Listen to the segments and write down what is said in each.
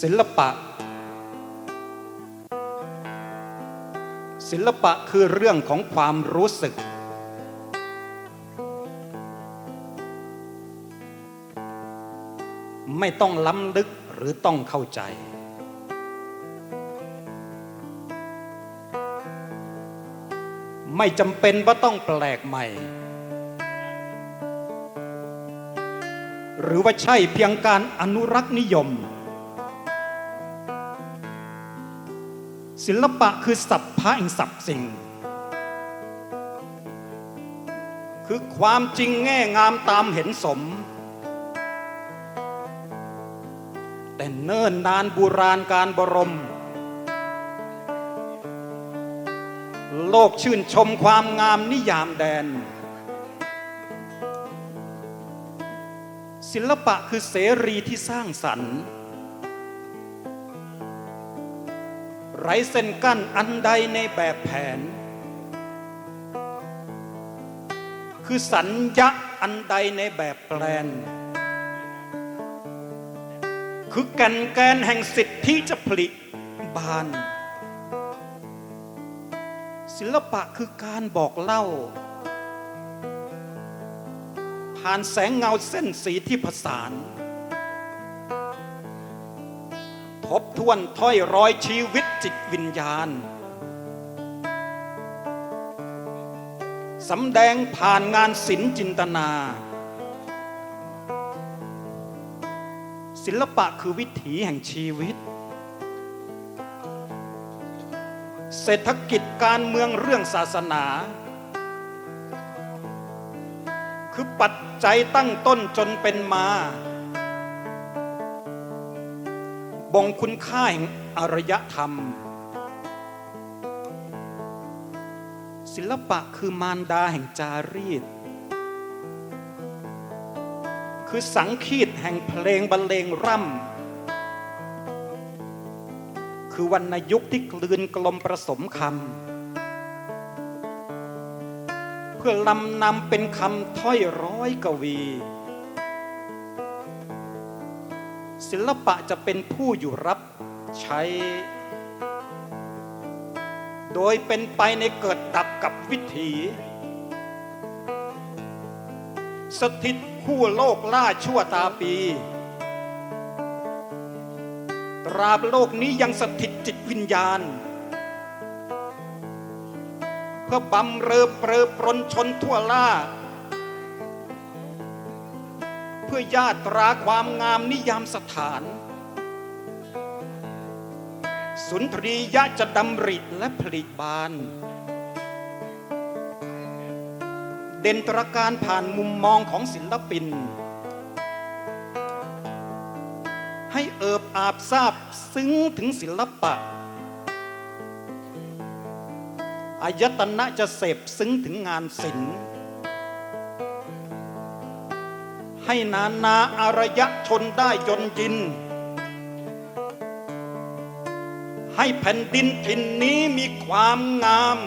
ศิลปะ ศิลปะคือเรื่องของความรู้สึก ไม่ต้องล้ำลึกหรือต้องเข้าใจ ไม่จำเป็นว่าต้องแปลกใหม่ หรือว่าใช่เพียงการอนุรักษ์นิยม ศิลปะคือสัพพะแห่งสัพสิ่ง คือความจริงแง่งามตามเห็นสม แต่เนิ่นนานโบูราณการบรม โลกชื่นชมความงามนิยามแดน ศิลปะคือเสรีที่สร้างสรรค์ ไร้เส้นกั้นอันใดในแบบแผน คือสัญญะอันใดในแบบแปลน คือแก่นแกนแห่งสิทธิจะผลิบาน ศิลปะคือการบอกเล่า ผ่านแสงเงาเส้นสีที่ผสาน บทวนถ้อยร้อยชีวิตจิตวิญญาณสำแดงผ่านงานศิลป์จินตนา ศิลปะคือวิถีแห่งชีวิต เศรษฐกิจการเมืองเรื่องศาสนา คือปัจจัยตั้งต้นจนเป็นมา บ่งคุณค่าแห่งอารยธรรม ศิลปะคือมารดาแห่งจารีต คือสังคีตแห่งเพลงบรรเลงร่ำคือวรรณยุกต์ที่กลืนกลมผสมคำเพื่อลำนำเป็นคำถ้อยร้อยกวี ศิลปะจะเป็นผู้อยู่รับใช้ โดยเป็นไปในเกิดดับกับวิถี สถิตคู่โลกล่าชั่วตาปีตราบโลกนี้ยังสถิตจิตวิญญาณ เพื่อบำเรอเปรอปรนชนทั่วล่า เพื่อญาตราความงามนิยามสถาน สุนทรียะจะดำริและผลิตบาน เด่นตระการผ่านมุมมองของศิลปิน ให้เอิบอาบทราบซึ้งถึงศิลปะอายตนะจะเสพซึ้งถึงงานศิลป์ ให้นานาอารยะชนได้จนจิน ให้แผ่นดินถิ่นนี้มีความงาม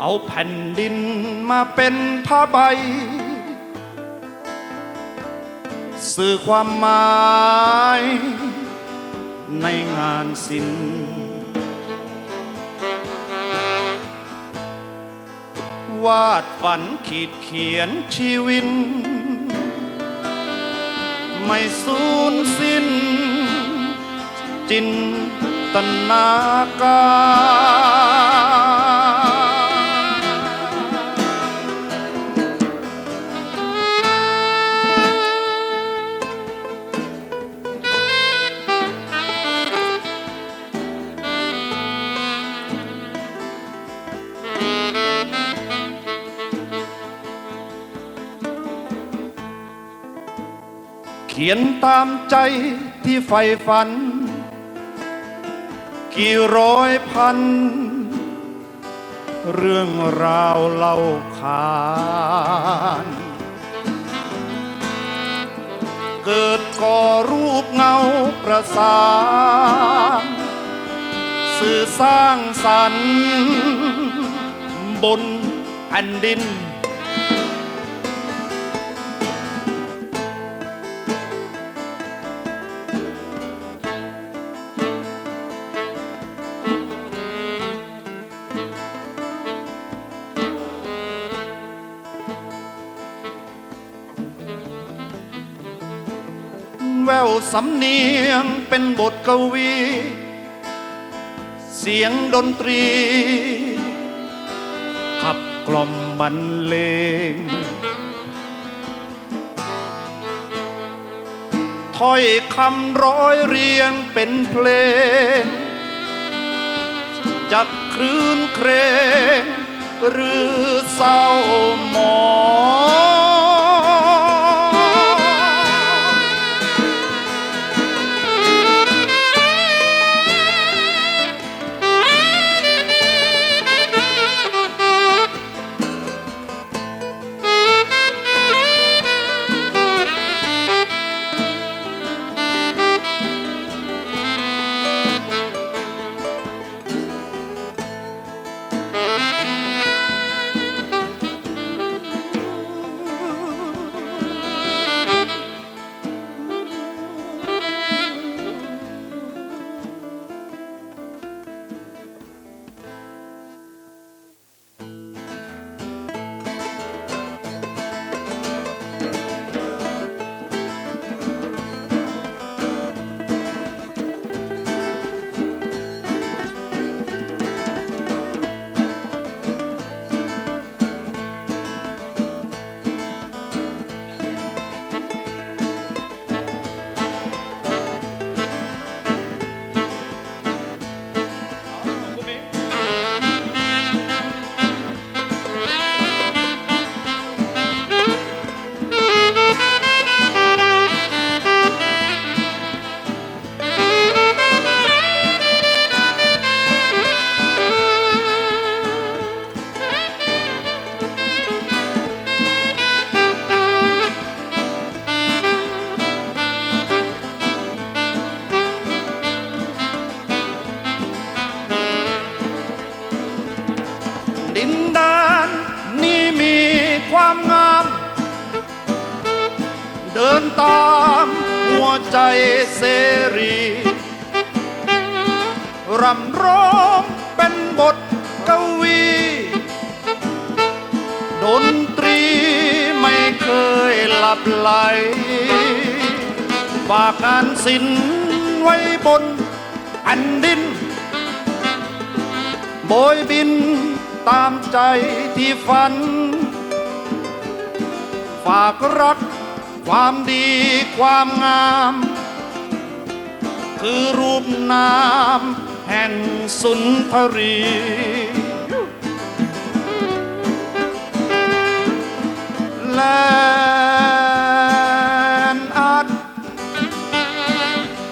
เอาแผ่นดินมาเป็นผ้าใบ สื่อความหมายในงานศิลป์วาดฝันขีดเขียนชีวิตไม่สูญสิ้น จินตนาการ ขียนตามใจที่ใฝ่ฝัน กี่ร้อยพัน เรื่องราวเล่าขานเกิดก่อรูปเงาประสานสื่อสร้างสรรค์บนแผ่นดิน สำเนียงเป็นบทกวี เสียงดนตรี ขับกล่อมบรรเลงถ้อยคำร้อยเรียงเป็นเพลง จักครื้นเครงหรือเศร้าหมอง รำร้องเป็นบทกวี ดนตรีไม่เคยหลับไหลฝากงานศิลไว้บนแผ่นดินโบยบินตามใจที่ฝัน ฝากรักความดีความงาม คือรูปนาม แห่งสุนทรีแลนอัด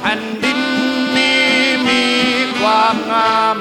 แผ่นดินนี้มีความงาม